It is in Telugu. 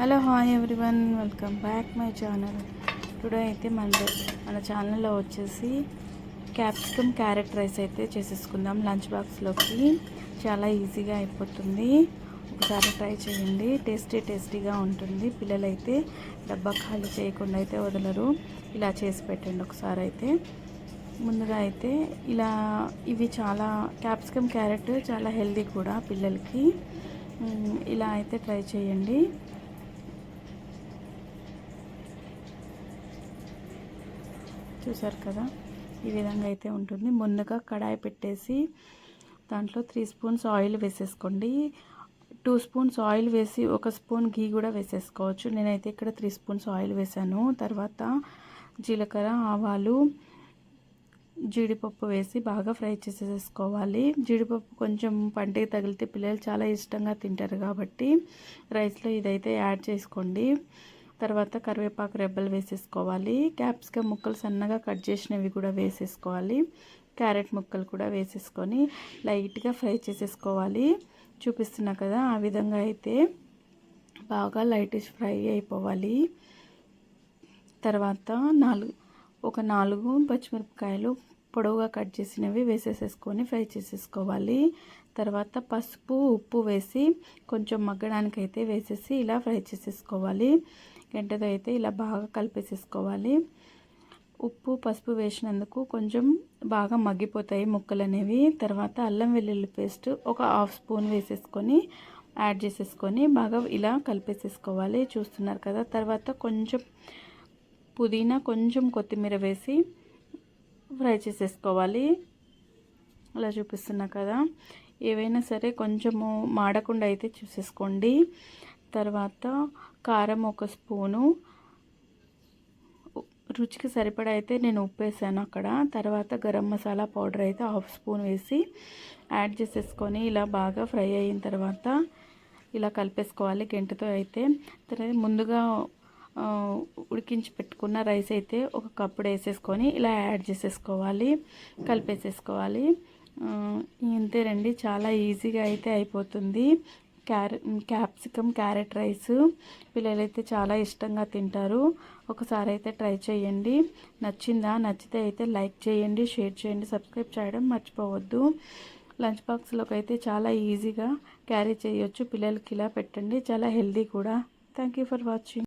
Hello hi everyone. Welcome back my channel. Today అయితే మన మన ఛానల్లో వచ్చేసి క్యాప్సికమ్ క్యారెట్ రైస్ అయితే చేసేసుకుందాం లంచ్ బాక్స్లోకి. చాలా ఈజీగా అయిపోతుంది. ఒకసారి ట్రై చేయండి. టేస్టీ టేస్టీగా ఉంటుంది. పిల్లలైతే డబ్బా ఖాళీ చేయకుండా అయితే వదలరు. ఇలా చేసి పెట్టండి ఒకసారి అయితే. ముందుగా అయితే ఇలా ఇవి చాలా క్యాప్సికమ్ క్యారెట్ చాలా హెల్దీ కూడా పిల్లలకి. ఇలా అయితే ట్రై చేయండి. చూసారు కదా? ఈ విధంగా అయితే ఉంటుంది. ముందుగా కడాయి పెట్టేసి దాంట్లో త్రీ స్పూన్స్ ఆయిల్ వేసేసుకోండి. టూ స్పూన్స్ ఆయిల్ వేసి ఒక స్పూన్ గీ కూడా వేసేసుకోవచ్చు. నేనైతే ఇక్కడ త్రీ స్పూన్స్ ఆయిల్ వేసాను తర్వాత జీలకర్ర ఆవాలు జీడిపప్పు వేసి బాగా ఫ్రై చేసేసుకోవాలి. జీడిపప్పు కొంచెం పంటికి తగిలితే పిల్లలు చాలా ఇష్టంగా తింటారు కాబట్టి రైస్లో ఇదైతే యాడ్ చేసుకోండి. తర్వాత కరివేపాకు రెబ్బలు వేసేసుకోవాలి. క్యాప్సికమ్ ముక్కలు సన్నగా కట్ చేసినవి కూడా వేసేసుకోవాలి. క్యారెట్ ముక్కలు కూడా వేసేసుకొని లైట్గా ఫ్రై చేసేసుకోవాలి. చూపిస్తున్నా కదా ఆ విధంగా అయితే బాగా లైటిష్ ఫ్రై అయిపోవాలి. తర్వాత నాలుగు ఒక నాలుగు పచ్చిమిరపకాయలు పొడవుగా కట్ చేసినవి వేసేసేసుకొని ఫ్రై చేసేసుకోవాలి. తర్వాత పసుపు ఉప్పు వేసి కొంచెం మగ్గడానికి అయితే వేసేసి ఇలా ఫ్రై చేసేసుకోవాలి. గంటతో అయితే ఇలా బాగా కలిపేసేసుకోవాలి. ఉప్పు పసుపు వేసినందుకు కొంచెం బాగా మగ్గిపోతాయి ముక్కలు అనేవి తర్వాత అల్లం వెల్లుల్లి పేస్ట్ ఒక హాఫ్ స్పూన్ వేసేసుకొని యాడ్ చేసేసుకొని బాగా ఇలా కలిపేసేసుకోవాలి. చూస్తున్నారు కదా తర్వాత కొంచెం పుదీనా కొంచెం కొత్తిమీర వేసి ఫ్రై చేసేసుకోవాలి. అలా చూపిస్తున్నా కదా. ఏవైనా సరే కొంచెము మాడకుండా అయితే చూసేసుకోండి. తర్వాత కారం ఒక స్పూను. రుచికి సరిపడా అయితే నేను ఉప్పు వేసాను అక్కడ. తర్వాత గరం మసాలా పౌడర్ అయితే హాఫ్ స్పూన్ వేసి యాడ్ చేసేసుకొని ఇలా బాగా ఫ్రై అయిన తర్వాత ఇలా కలిపేసుకోవాలి గంటతో అయితే. తర్వాత ముందుగా ఉడికించి పెట్టుకున్న రైస్ అయితే ఒక కప్పుడు వేసేసుకొని ఇలా యాడ్ చేసేసుకోవాలి కలిపేసేసుకోవాలి. ఇంతేనండి చాలా ఈజీగా అయితే అయిపోతుంది. క్యారెట్ క్యాప్సికమ్ క్యారెట్ రైస్ పిల్లలైతే చాలా ఇష్టంగా తింటారు. ఒకసారి అయితే ట్రై చేయండి. నచ్చిందా? నచ్చితే అయితే లైక్ చేయండి షేర్ చేయండి సబ్స్క్రైబ్ చేయడం మర్చిపోవద్దు. లంచ్ బాక్స్లోకి అయితే చాలా ఈజీగా క్యారీ చేయొచ్చు. పిల్లలకి ఇలా పెట్టండి. చాలా హెల్దీ కూడా. Thank you for watching.